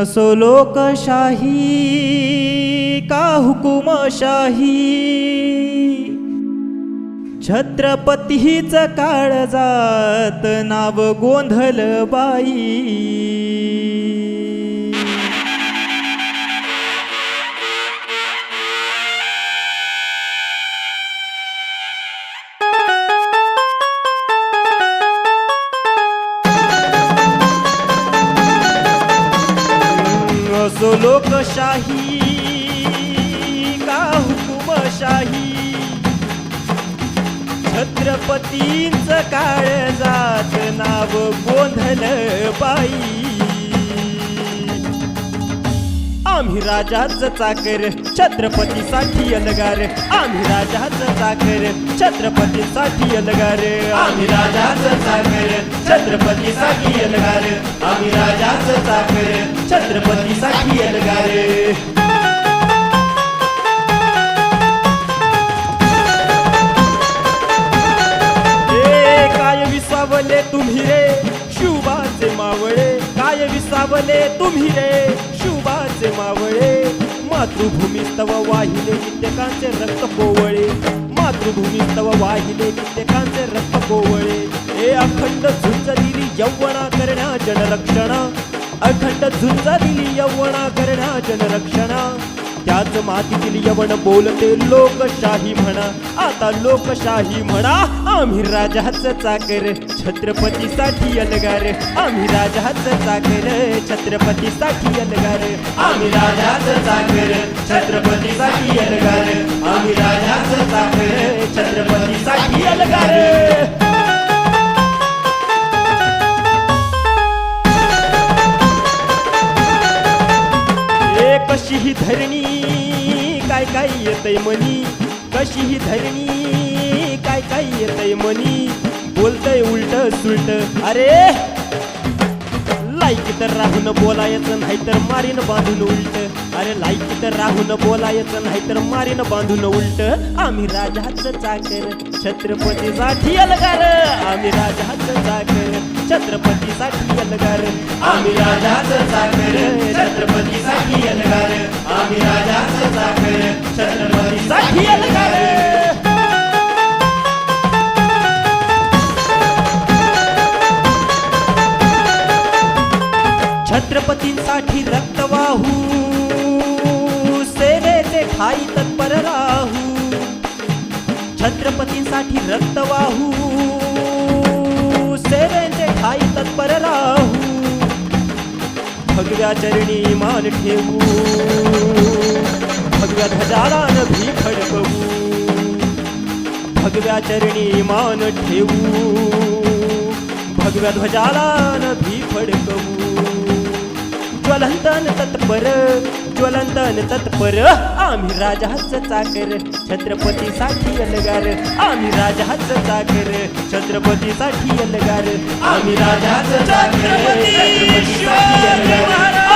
असो लोकशाही का हुकुमशाही? छत्रपतीच काळजात नाव गोंधल बाई. जो लोकशाही का हुकुमशाही? छत्रपतींच काळजात नाव गोंधल बाई. आम्ही राजाच चाकर छत्रपतीसाठी अलगार. आम्ही राजाच चाकर छत्रपतीसाठी अलगार. आम्ही राजाच चाकर छत्रपती साठी अलगार. आम्ही राजाच चाकर. छत्रपतीसाठी अलगार. काय विसावले तुम्ही रे? शुभाचे मावळे. काय विसावले तुम्ही रे? शुभाचे मावळे. मातृभूमी स्तव वाहिले कित्येकांचे रक्त पोवळे. मातृभूमी स्तव वाहिले कित्येकांचे रक्त अखंड झुंज दिली यवणा करण्या जनरक्षणा. अखंड झुंज दिली यवणा करण्या जनरक्षणा. त्याच मातीतील यवन बोलते लोकशाही म्हणा. आता लोकशाही म्हणा आम्ही राजाच चाकर छत्रपतीसाठी अलगार. आम्ही राजाच चाकर छत्रपतीसाठी अलगार. आम्ही राजाच चाकर छत्रपतीसाठी अलगार. आम्ही राजाच चाकर छत्रपतीसाठी अलगार. ही धरणी? काय काय येतय मनी कशी ही धरणी? काय काय येतय मनी बोलतय उलट सुलट. अरे! लायकी तर राहून बोलायचं नाही तर मारीन बांधून उलट. अरे लायकी तर राहून बोलायचं नाही तर मारीन बांधून उलट. आम्ही राजाच चाकर छत्रपतीसाठी अलगार. आम्ही राजाच चाकर छत्रपतीसाठी अलगार. आम्ही राजाच चाकर छत्रपतीसाठी अलगार. आम्ही राजाच छत्रपतींसाठी रक्त वाहू सेवेचे ठाई तत्पर राहू छत्रपतींसाठी रक्त वाहू सेवेचे ठाई तत्पर राहू भगव्या चरणी मान ठेवू. भगव्या ध्वजारान भी फडकवू भगव्या चरणी मान ठेवू. भगव्या ध्वजारान भी फडकवू ज्वलंतन तत्पर ज्वलंतन तत्पर आम्ही राजाच चाकर छत्रपतीसाठी अलगार आम्ही राजाच चाकर छत्रपतीसाठी अलगार आम्ही राजाच चाकर छत्रपतीसाठी अलगार.